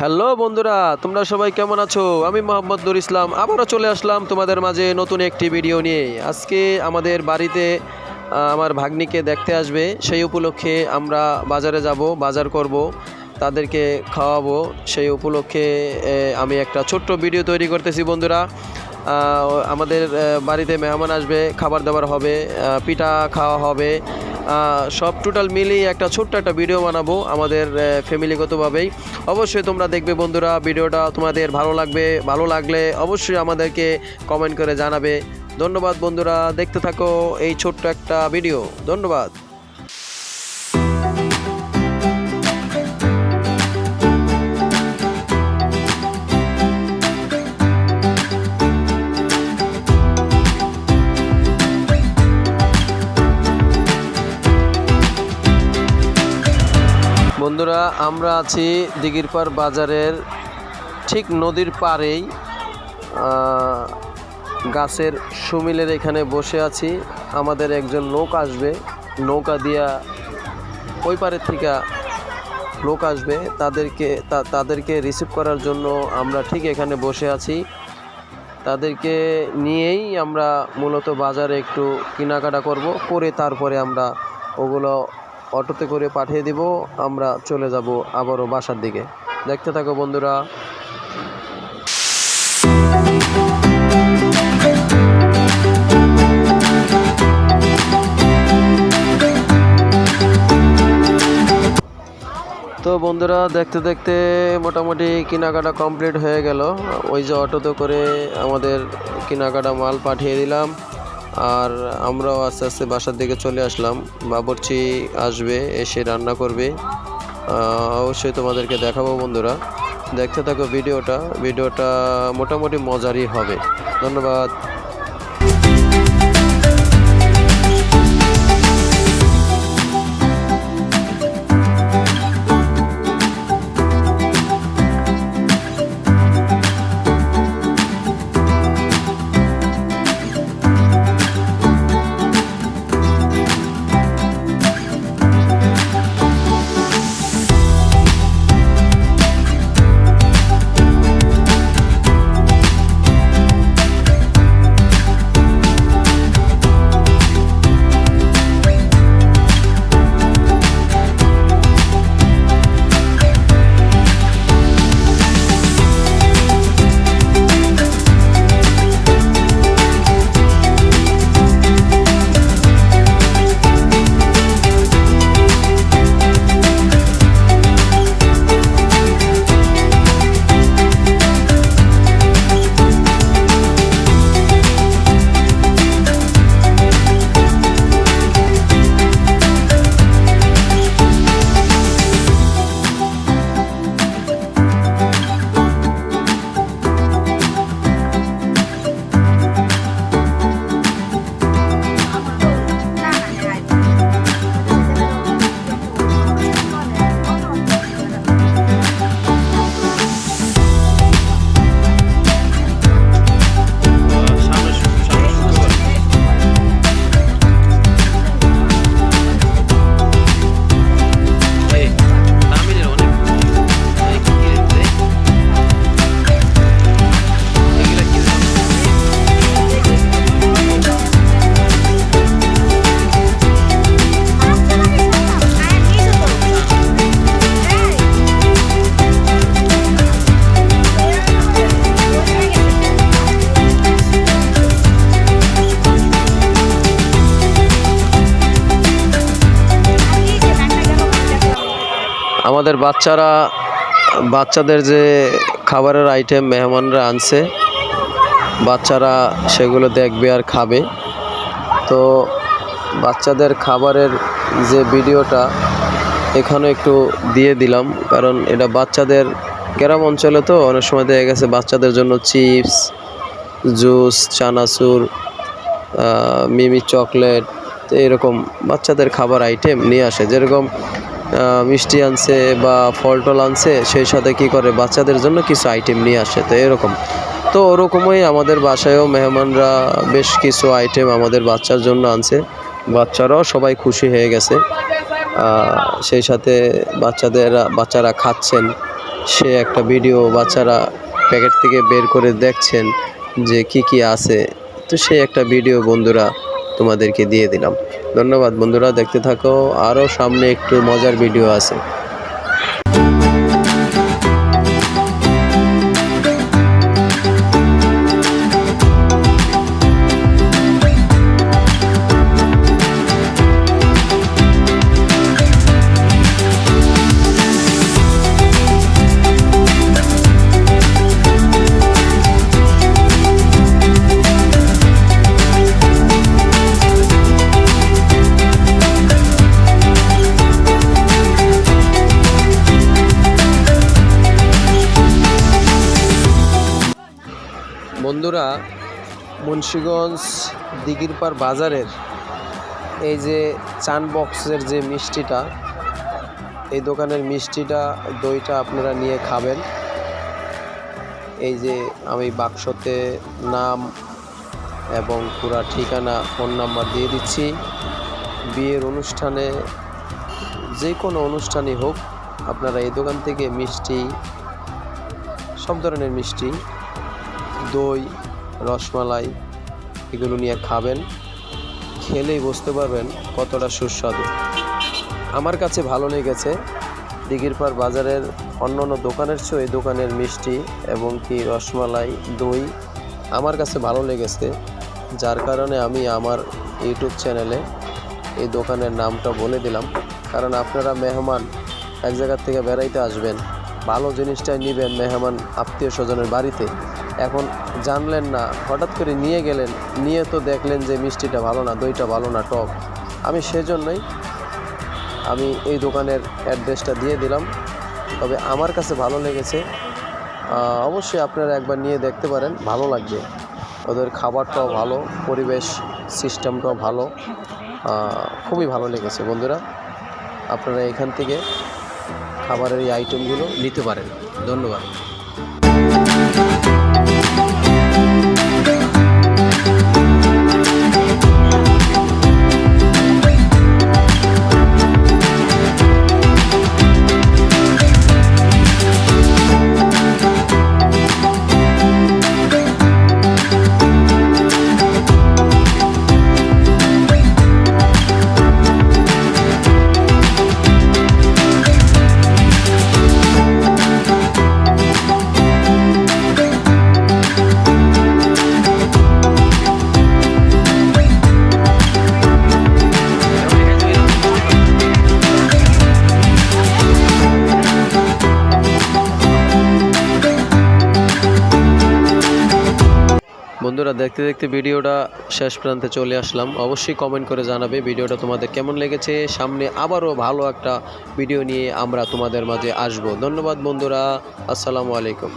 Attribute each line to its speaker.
Speaker 1: Hello বন্ধুরা, তোমরা সবাই কেমন আছো? আমি মোহাম্মদ নুর ইসলাম, আবারও চলে আসলাম তোমাদের মাঝে নতুন একটি ভিডিও নিয়ে। আজকে আমাদের বাড়িতে আমার ভাগ্নিকে দেখতে আসবে। সেই উপলক্ষে আমরা বাজারে যাব, বাজার করব, তাদেরকে খাওয়াবো। সেই উপলক্ষে আমি একটা ছোট্ট ভিডিও তৈরি করতেছি বন্ধুরা। আমাদের বাড়িতে মেহমান আসবে, খাবার দাবার হবে পিঠা খাওয়া হবে সব টোটাল মিলিয়ে একটা ছোট্ট একটা ভিডিও বানাবো আমাদের ফ্যামিলিগতভাবেই অবশ্যই তোমরা দেখবে বন্ধুরা ভিডিওটা তোমাদের ভালো লাগবে, ভালো লাগলে অবশ্যই আমাদেরকে কমেন্ট করে জানাবে। ধন্যবাদ বন্ধুরা, দেখতে থাকো এই ছোট্ট একটা ভিডিও ধন্যবাদ। বন্ধুরা, আমরা আছি দিঘিরপাড় বাজারের ঠিক নদীর পাড়েই গাছের সুমিলের এখানে বসে আছি। আমাদের একজন লোক আসবে, নৌকা দিয়া ওই পারের থেকে লোক আসবে। তাদেরকে তাদেরকে রিসিভ করার জন্য আমরা ঠিক এখানে বসে আছি। তাদেরকে নিয়েই আমরা মূলত বাজারে একটু কেনাকাটা করব, করে তারপরে আমরা ওগুলো অটোতে করে পাঠিয়ে দিব, আমরা চলে যাব আবারও বাসার দিকে। দেখতে থাকো বন্ধুরা। তো বন্ধুরা, দেখতে দেখতে মোটামুটি কেনাকাটা কমপ্লিট হয়ে গেল। ওই যে অটোতে করে আমাদের কেনাকাটা মাল পাঠিয়ে দিলাম। আর আমরাও আস্তে আস্তে বাসার দিকে চলে আসলাম। বাবরচি আসবে, এসে রান্না করবে। অবশ্যই তোমাদেরকে দেখাবো বন্ধুরা। দেখতে থাকো ভিডিওটা। ভিডিওটা মোটামুটি মজারই হবে। ধন্যবাদ। আমাদের বাচ্চারা, বাচ্চাদের যে খাবারের আইটেম মেহমানরা আনছে, বাচ্চারা সেগুলো দেখবে আর খাবে। তো বাচ্চাদের খাবারের যে ভিডিওটা এখানে একটু দিয়ে দিলাম, কারণ এটা বাচ্চাদের গ্রাম অঞ্চলে তো অনেক সময় দেখা গেছে বাচ্চাদের জন্য চিপস, জুস, চানাচুর মিমি চকলেট এরকম বাচ্চাদের খাবার আইটেম নিয়ে আসে। যেরকম মিষ্টি আনছে বা ফল টল আনছে, সেই সাথে কি করে? বাচ্চাদের জন্য কিছু আইটেম নিয়ে আসে, তো এরকম। তো ওরকমই আমাদের বাসায়ও মেহমানরা বেশ কিছু আইটেম আমাদের বাচ্চার জন্য আনছে। বাচ্চারাও সবাই খুশি হয়ে গেছে। সেই সাথে বাচ্চাদের, বাচ্চারা খাচ্ছেন। সে একটা ভিডিও বাচ্চারা প্যাকেট থেকে বের করে দেখছেন যে কি কি আছে। তো সেই একটা ভিডিও বন্ধুরা তোমাদেরকে দিয়ে দিলাম। ধন্যবাদ বন্ধুরা দেখতে থাকো। আরও সামনে একটু মজার ভিডিও আছে। বন্ধুরা, মুন্সীগঞ্জ দিঘিরপার বাজারের এই যে চান বক্সের যে মিষ্টিটা, এই দোকানের মিষ্টিটা, দইটা আপনারা নিয়ে খাবেন। এই যে আমি বাক্সতে নাম এবং পুরা ঠিকানা, ফোন নাম্বার দিয়ে দিচ্ছি। বিয়ের অনুষ্ঠানে যে কোনো অনুষ্ঠানই হোক, আপনারা এই দোকান থেকে মিষ্টি, সব ধরনের মিষ্টি দই, রসমালাই এগুলো নিয়ে খাবেন। খেলেই বুঝতে পারবেন কতটা সুস্বাদু। আমার কাছে ভালো লেগেছে দিঘিরপাড় বাজারের অন্য অন্য দোকানের চেয়ে দোকানের মিষ্টি এবং কি রসমালাই, দই আমার কাছে ভালো লেগেছে। যার কারণে আমি আমার ইউটিউব চ্যানেলে এই দোকানের নামটা বলে দিলাম। কারণ আপনারা মেহমান এক জায়গার থেকে বেড়াইতে আসবেন, ভালো জিনিসটাই নেবেন মেহমান আত্মীয় স্বজনের বাড়িতে। এখন জানলেন না, হঠাৎ করে নিয়ে গেলেন, নিয়ে তো দেখলেন যে মিষ্টিটা ভালো না, দইটা ভালো না, টক। আমি সেজন্যই আমি এই দোকানের অ্যাড্রেসটা দিয়ে দিলাম। তবে আমার কাছে ভালো লেগেছে অবশ্যই আপনারা একবার নিয়ে দেখতে পারেন, ভালো লাগবে। ওদের খাবারটাও ভালো, পরিবেশ সিস্টেমটাও ভালো খুবই ভালো লেগেছে বন্ধুরা। আপনারা এখান থেকে খাবারের এই আইটেমগুলো নিতে পারেন। ধন্যবাদ। Thank you. বন্ধুরা, দেখতে দেখতে ভিডিওটা শেষ প্রান্তে চলে আসলাম। অবশ্যই কমেন্ট করে জানাবে ভিডিওটা তোমাদের কেমন লেগেছে। সামনে আবারও ভালো একটা ভিডিও নিয়ে আমরা তোমাদের মাঝে আসব। ধন্যবাদ বন্ধুরা, আসসালামু আলাইকুম।